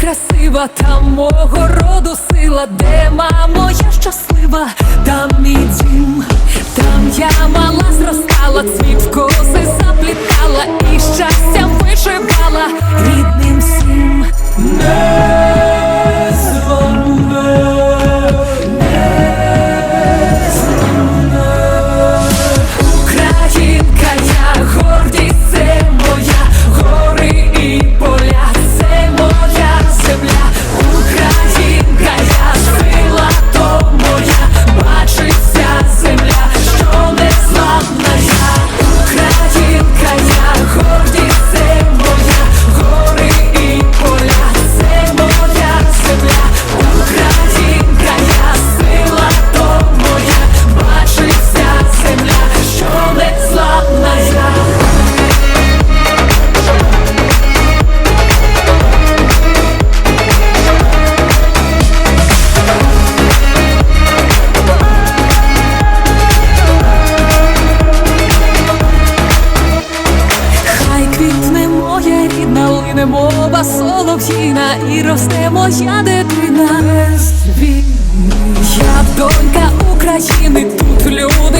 Красива, там мого роду сила, де мамо, я щаслива, там і дім, там я мала зростала, цвіт коси. сине мова солов'їна і росте моя дитина. Я донька України, тут люди.